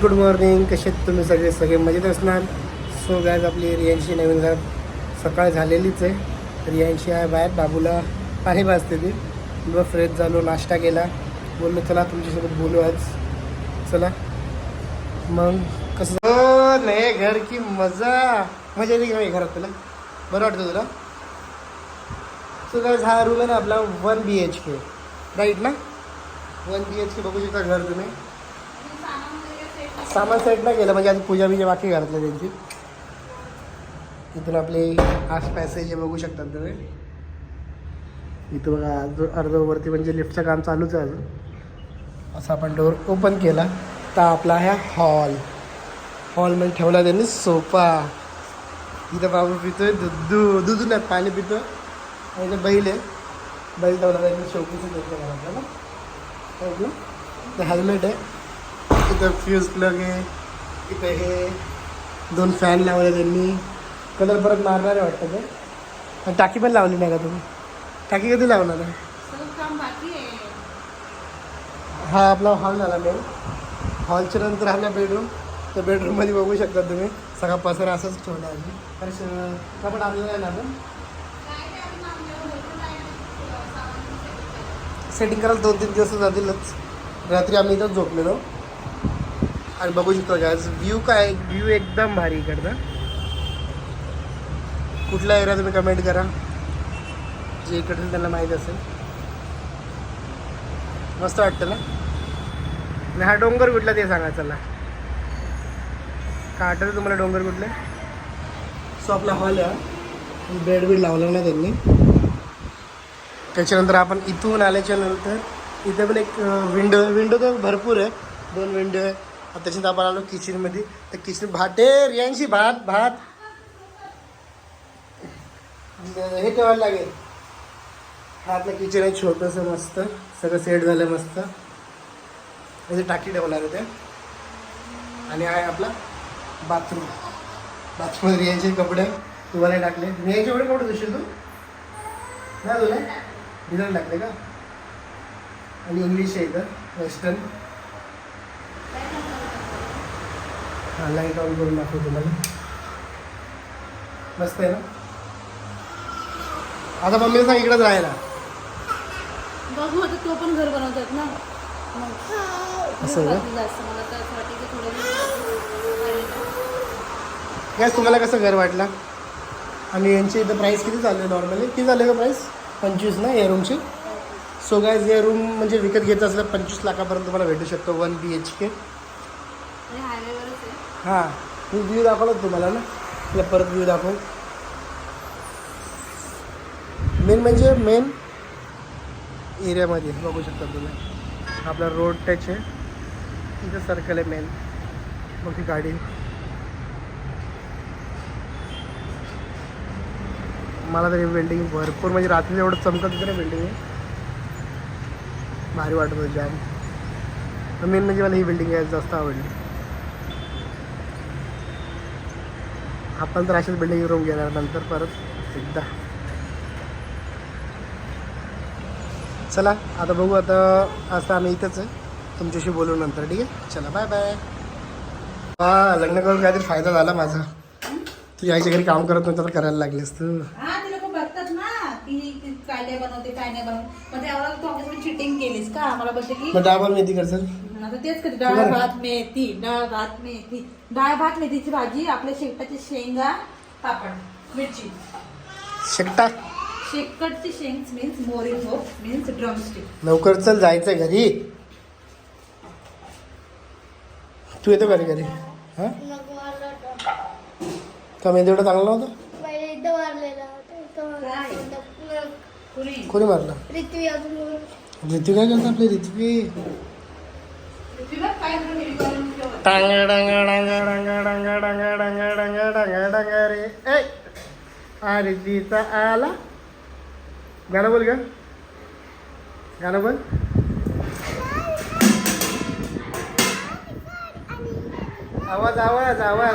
Good morning कसे तुम्ही सगळे? सगळे मजेत असणार? सो गॅज आपली रियांशी नवीन घर सकाळ झालेलीच आहे. रियांशी आहे बाहेर बाबूला पाणी भाजते ती. मग फ्रेश झालो नाश्ता केला. बोललो चला तुमच्यासोबत बोलू आज. चला. मग कसं हो, नाही घर की मजा. मजा येते की घरात तुला? बरं वाटतं तुला? सो गॅज हा रूम आहे ना आपला one B H K right ना? वन बी एच के बघू शकता घर तुम्ही. सामान सेट नाही केलं म्हणजे आज पूजा बिजा बाकी घरातलं त्यांची. इथून आपले आस पॅसेज बघू शकतात तुम्ही. इथं बघा अर्धवरती म्हणजे लिफ्टचं काम चालूच आहे अजून. असं आपण डोअर ओपन केला. तर आपला आहे हॉल हॉलमध्ये ठेवला त्यांनी सोफा इथं बाबू पितोय दूध दूध नाही पाणी पितो आणि इथं बैल आहे. बैल ठेवला त्यांनी शोकीचं घेतलं घरातलं ना. हो हेल्मेट आहे. इथं फ्यूज प्लग आहे इथं हे दोन फॅन लावले त्यांनी. कलर परत मारणार आहे वाटतं ते. आणि टाकी पण लावली नाही का तुम्ही? टाकी कधी लावणार आहे? हा आपला हॉल झाला मेन हॉलच्या नंतर आपला बेडरूम तर बेडरूममध्ये बघू शकता तुम्ही. सगळा पसारा असंच ठेवला आहे. कारण श- कपाट आपल्याला आहे ना आपण? सेटिंग करायला दोन तीन दिवस जातीलच. रात्री आम्ही इथंच झोपलेलो. आणि बघू शकतो गॅस व्ह्यू काय व्ह्यू एकदम भारी इकडचा. कुठला एरिया तुम्ही कमेंट करा. जे इकडचं त्यांना माहीत असेल. मस्त वाटतं ना? हा डोंगर कुठला ते सांगा चला. का आठवतं तुम्हाला डोंगर कुठले? सो आपला हॉल आहे बेड बीड लावला ना त्यांनी. त्याच्यानंतर आपण इथून आल्याच्यानंतर इथे पण एक विंडो विंडो तर भरपूर आहे. दोन विंडो आहे. आता आपण आलो किचनमध्ये. तर किचन भात रियांशी भात भात. हे ठेवायला लागेल. हा आपलं किचन आहे छोटंसं मस्त. सगळं सेट झालं मस्त. म्हणजे टाकी ठेवणार आहे ते. आणि आहे आपला बाथरूम बाथरूम रियांचे कपडे तुम्हाला टाकले. रियांचे कपडे कुठे दुसरे तू? नाही तुला डिझाईन टाकले का? आणि इंग्लिश आहे इथं वेस्टर्न हा लाइट ऑन करून दाखवतो तुम्हाला. मस्त आहे ना? आता मम्मीला सांग इकडेच राहायला. बघू आता तो पण घर बनवतात ना. असं गॅस तुम्हाला कसं घर वाटलं? आणि यांची इथं प्राईस किती चालू आहे नॉर्मली किती झाले का प्राईस पंचवीस ना या रूमची सो गॅस या रूम म्हणजे विकत घ्यायचं असलं पंचवीस लाखापर्यंत तुम्हाला भेटू शकतो वन बी एच के हां मी व्ह्यू दाखवला तुम्हाला ना? तुला परत व्ह्यू दाखव. मेन म्हणजे मेन एरियामध्ये बघू शकता तुम्ही. आपला रोड टच आहे. तिथं सर्कल आहे मेन मग ती गाडी. मला तरी बिल्डिंग भरपूर म्हणजे रात्री एवढं चमकत होतं ना बिल्डिंग भारी वाटत होतं जाम मेन म्हणजे मला ही बिल्डिंग जास्त आवडली. आपण तर अशाच बिल्डिंग रूम घेणार नंतर परत एकदा. चला आता बघू आता असं आम्ही इथंच आहे. तुमच्याशी बोलू नंतर ठीक आहे? चला बाय बाय हा लग्न करून काहीतरी फायदा झाला माझा. तू यायच्या घरी काम करत नव्हतं तर करायला लागलेस तू हा ते लोक बघतात ना की ती काय काय बनवते काय नाही बनवते. मग त्यावर तू आमच्याकडे चिटिंग केलीस का? आम्हाला बोलते की मग डाळ मेथी करसल आता तेच कधी डाळ भात मेथी डाळ भात मेथी. डाळ भात मेथीची भाजी आपल्या शेकटाची शेंगा पापड मिरची. शेकटा? शेकटची शेंग मीन्स मोरी होप मीन्स ड्रमस्टिक लवकर चल जायचं घरी. तू येतो घरी घरी? हां? का मेंदू एवढा चांगला नव्हता पहिले इथं मारलेला होता इथं मारलेला होता. कुणी मारला? अजून ऋतू काय करतो आपली ऋतवी हे? टांगा डांगा डांगा डांगा डांगा डांगा डांगा डांगा डांगा डांगा रे. ए अरे तिचा आला. गाणं बोल ग. गाणं बोल. आवाज आवाज. आवाज.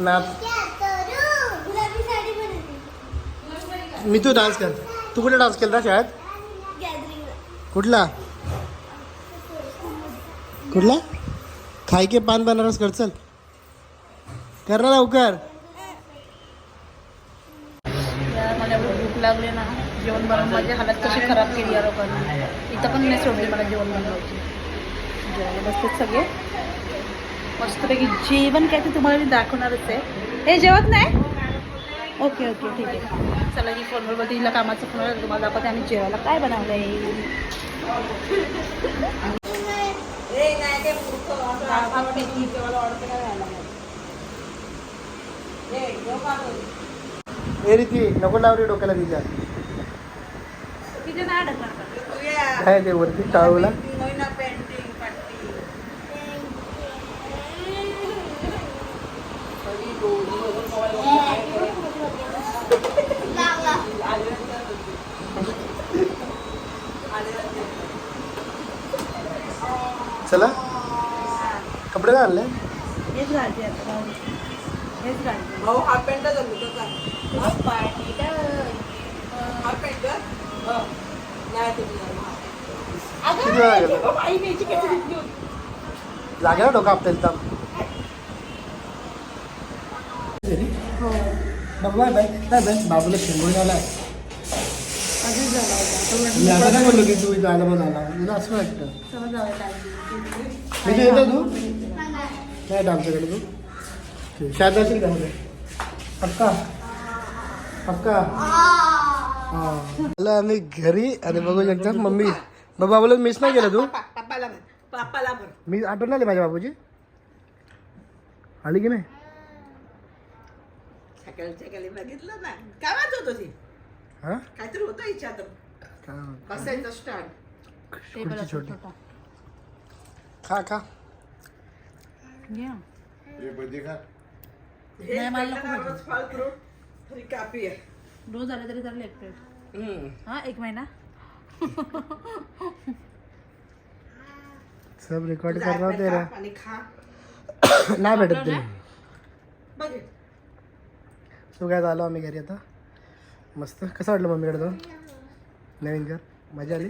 जीतो नाच मी तू डान्स कर. तू कुठे डान्स केला शाळेत? कुठला? कुठला? खाय के पान बनारस कर चल. कर ना लवकर. मला भूक लागली ना जेवण बनवून माझी हालत कशी खराब केली या लोकांनी. इथं पण नाही सोडली मला जेवण बनवायची. जेवण बसतात सगळे. मस्तपैकी जेवण काय ते तुम्हाला मी दाखवणारच आहे. हे जेवत नाही? ओके ओके ठीक आहे. चला ही फोनवर बोलते. हिला कामाचं फोन तुम्हाला दाखवते आणि जेवायला काय बनवलं आहे रीती नको लावरी डोक्याला तिच्या तिथे नाही अडकणार? काय ते वरती टाळूला चला. कपडे नाही आणले? भाऊ हाफ पॅन्ट हाफ पॅन्ट नाही लागेल ना डोकं आपल्याला बाबा बाबूला शिंगून आला आधीच झाला होता काय बोललो की तू इथं आला मग आला असं वाटतं काय मी तू येतो तू नाही येत आमच्याकडे तू ठीक. शाळेत जाशील का मध्ये पक्का पक्का हां आलं आम्ही घरी आणि बघू शकता मम्मी मग बाबूला मिस नाही केलं तू पापाला म्हण पापाला म्हण मी आठवण आली माझ्या बाबूची आली की नाही खाली बघितलं ना काय वाजवत होती हां? काहीतरी होतं हिच्यात काय बसायचं स्टँड. खुर्ची छोटी. खा खा. घ्या हे नाही, मला नको पहिल्यांदा रोज फळ फ्रूट थोडी कापी आहे. रोज आले तरी चालेल एक प्लेट हम्म. हा एक महिना. सब रेकॉर्ड तुझा कर रहा तेरा. काप आणि खा. नाही भेटत ते बघ सो काय झालं आम्ही घरी आता. मस्त. कसं वाटलं मम्मीकडे तो नवीन घर? मजा आली?